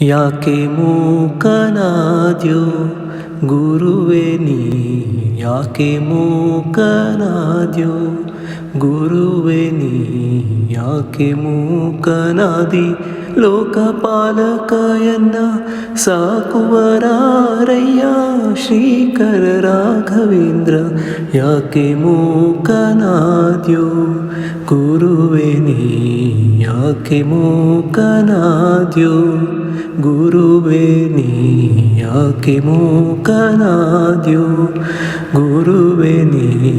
ಯಾಕೆ ಮೂಕನಾದ್ಯೋ ಗುರುವೆ ನೀ? ಯಾಕೆ ಮೂಕನಾದ್ಯೋ ಗುರುವೆ ನೀ? ಯಾಕೆ ಮೂಕನಾದಿ? ಲೋಕಪಾಲಕಯನ್ನ ಸಾಕುವರಾರಯ್ಯ ಶ್ರೀಕರ ರಾಘವೇಂದ್ರ ಯಾಕೆ ಮೂಕನಾದ್ಯೋ ಗುರುವೆ ನೀ ಯಾಕೆ ಮೂಕನಾದ್ಯೋ ಗುರುವೆ ನೀ ಯಾಕೆ ಮೂಕನಾದ್ಯೋ ಗುರುವೆ ನೀ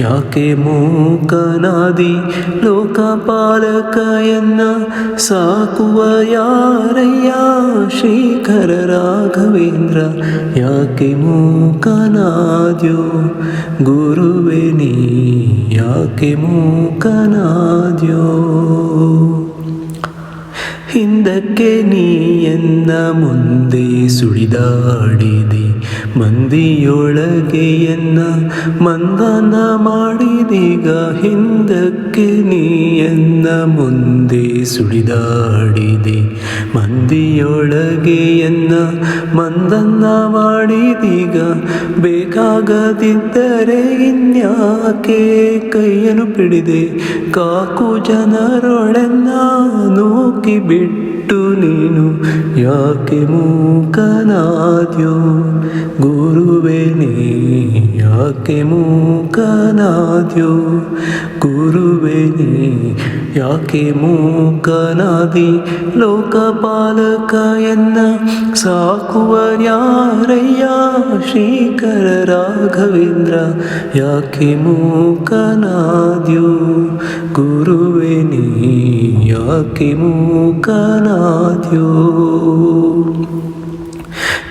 ಯಾಕೆ ಮೂಕನಾದಿ ಲೋಕಪಾಲಕ ಎನ್ನ ಸಾಕುವ ಯಾರಯ್ಯ? ಶ್ರೀಕರ ರಾಘವೇಂದ್ರ ಯಾಕೆ ಮೂಕನಾದ್ಯೋ? ಗುರುವೆ ನೀ ಯಾಕೆ ಮೂಕನಾದ್ಯೋ? ಹಿಂದಕ್ಕೆ ನೀ ಎನ್ನ ಮುಂದೆ ಸುಳಿದಾಡಿದೆ? ಮಂದಿಯೊಳಗೆ ಎನ್ನ ಮಂದನ ಮಾಡಿದೀಗ ಹಿಂದಕ್ಕೆ ನೀ ಎನ್ನ ಮುಂದೆ ಸುಳಿದಾಡಿದೆ. ಮಂದಿಯೊಳಗೆ ಎನ್ನ ಮಂದನ್ನ ಮಾಡಿದೀಗ ಬೇಕಾಗದಿದ್ದರೆ ಇನ್ಯಾಕೆ ಕೈಯನ್ನು ಪಿಡಿದೆ? ಕಾಕು ಜನರೊಳೆನ್ನ ನೂಕಿ ಬಿಟ್ಟು ನೀನು ಯಾಕೆ ಮೂಕನಾದ್ಯೋ ಗುರುವೆ ನೀ ಯಾಕೆ ಮೂಕನಾದ್ಯೋ ಗುರುವೆ ನೀ ಯಾಕೆ ಮೂಕನಾದಿ ಲೋಕಪಾಲಕ ಎನ್ನ ಸಾಕುವ ಯಾರಯ್ಯ ಶ್ರೀಕರ ರಾಘವೇಂದ್ರ ಯಾಕೆ ಮೂಕನಾದ್ಯೋ ಗುರುವೆ ನೀ ಯಾಕೆ ಮೂಕನಾದ್ಯೋ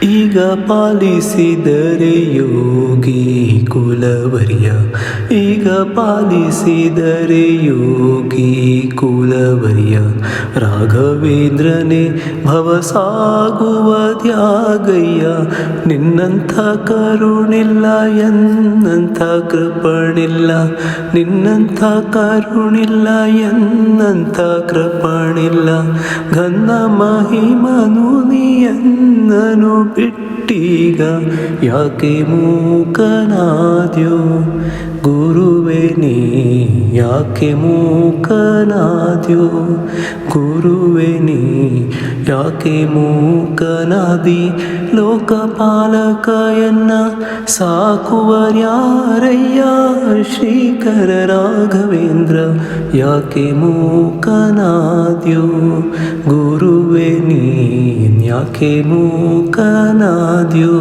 ಈಗ ಪಾಲಿಸಿದರೆ ಯೋಗಿ ಕುಲವರ್ಯ. ಈಗ ಪಾಲಿಸಿದರೆ ಯೋಗಿ ಕುಲವರ್ಯ. ರಾಘವೇಂದ್ರನೇ ಭವಸಾಗುವ ತ್ಯಾಗಯ್ಯ. ನಿನ್ನಂಥ ಕರುಣಿಲ್ಲ, ಎನ್ನಂಥ ಕೃಪಣಿಲ್ಲ. ನಿನ್ನಂಥ ಕರುಣಿಲ್ಲ, ಎನ್ನಂಥ ಕೃಪಣಿಲ್ಲ. ಘನ್ನ ಮಹಿಮನು ನೀಯನ್ನನು ಬಿಟ್ಟೀಗ ट्टीग याके मूकनाद्यो गुर्वे नी याके मूकनादो गुर्वे नी याके मूकनादि लोकपालकयन् साकुर्य श्रीकर राघवेन्द्र याके मूकनाद्यो गुरुवे ಯಾಕೆ ಮೂಕನಾದ್ಯೋ?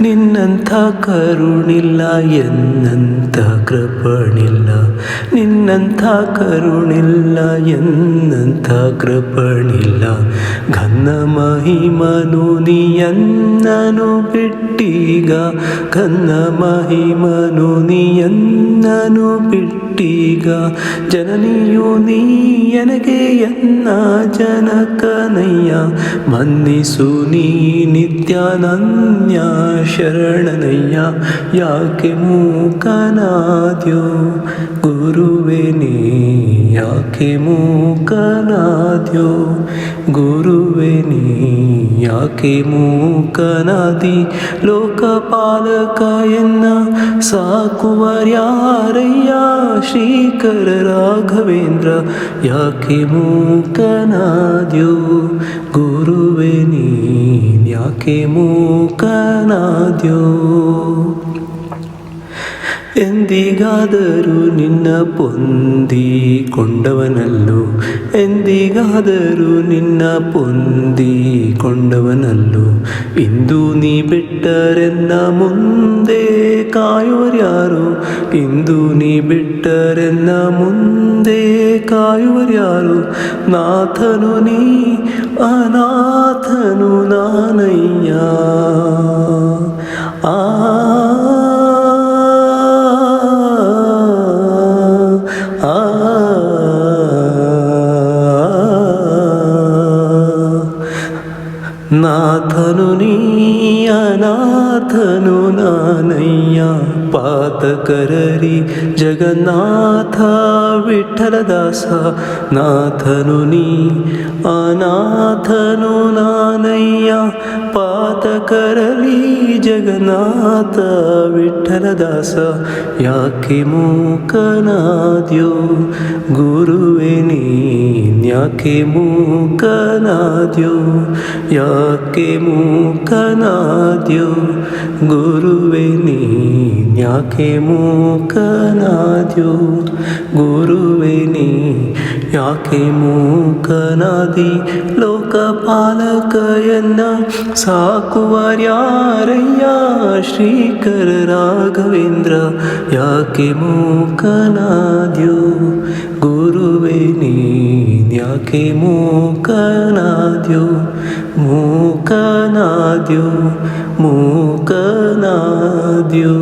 ನಿನ್ನಂಥ ಕರುಣಿಲ್ಲ ಎನ್ನಂಥ ಕೃಪಣಿಲ್ಲ. ನಿನ್ನಂಥ ಕರುಣಿಲ್ಲ, ಎನ್ನಂಥ ಕೃಪಣಿಲ್ಲ. ಘನ್ನ ಮಹಿಮನು ನೀಯನ್ನನು ಬಿಟ್ಟೀಗ. ಘನ್ನ ಮಹಿಮನು ನೀಯನ್ನನು ಬಿಟ್ಟೀಗ. ಜನನಿಯು ನೀ ನನಗೆ ಎನ್ನ ಜನಕನಯ್ಯ. ಮನ್ನಿಸು ನೀ ನಿತ್ಯಾನನ್ಯ ಶರಣನಯ್ಯ. ಯಾಕೆ ಮೂಕನಾದ್ಯೋ? ಗುರುವೆ ನೀ ಯಾಕೆ ಮೂಕನಾದ್ಯೋ ಗುರುವೆ ನೀ ಯಾಕೆ ಮೂಕನಾದಿ ಲೋಕಪಾಲಕ ಎನ್ನ ಸಾಕುವರ್ಯಾರಯ್ಯ ಶ್ರೀಕರ ರಾಘವೇಂದ್ರ ಯಾಕೆ ಮೂಕನಾದ್ಯೋ ಗುರುವೆ ನೀ ಯಾಕೆ ಮೂಕನಾದ್ಯೋ ಎಂದಿಗಾದರೂ ನಿನ್ನ ಪೊಂದಿಕೊಂಡವನಲ್ಲೋ? ಎಂದಿಗಾದರೂ ನಿನ್ನ ಪೊಂದಿಕೊಂಡವನಲ್ಲೋ? ಇಂದು ನೀ ಬಿಟ್ಟರೆನ್ನ ಮುಂದೆ ಕಾಯುವರ್ಯಾರು? ಇಂದು ನೀ ಬಿಟ್ಟರೆನ್ನ ಮುಂದೆ ಕಾಯುವರ್ಯಾರು? ನಾಥನು ನೀ, ಅನಾಥನು ನಾನಯ್ಯ. ಆ నాథను నీ అనాథను నానయ్యా పాతకరరి జగన్నాథ విఠలదాస నాథను నీ అనాథను నాన මයියා පාත කරලී ජගනාත විට්ටලදස යකිමූකනාදයෝ ගුරුවෙනි යකිමූකනාදයෝ යකිමූකනාදයෝ ගුරුවෙනි යකිමූකනාදයෝ ගුරුවෙනි ಯಾಕೆ ಮೂಕನಾದಿ ಲೋಕಪಾಲಕಯನ್ನ ಸಾಕುವರ್ಯಾರಯ್ಯ ಶ್ರೀಕರ ರಾಘವೇಂದ್ರ ಯಾಕೆ ಮೂಕನಾದ್ಯೋ ಗುರುವೆ ನೀನ್ಯಾಕೆ ಮೂಕನಾದ್ಯೋ ಮೂಕನಾದ್ಯೋ ಮೂಕನಾದ್ಯೋ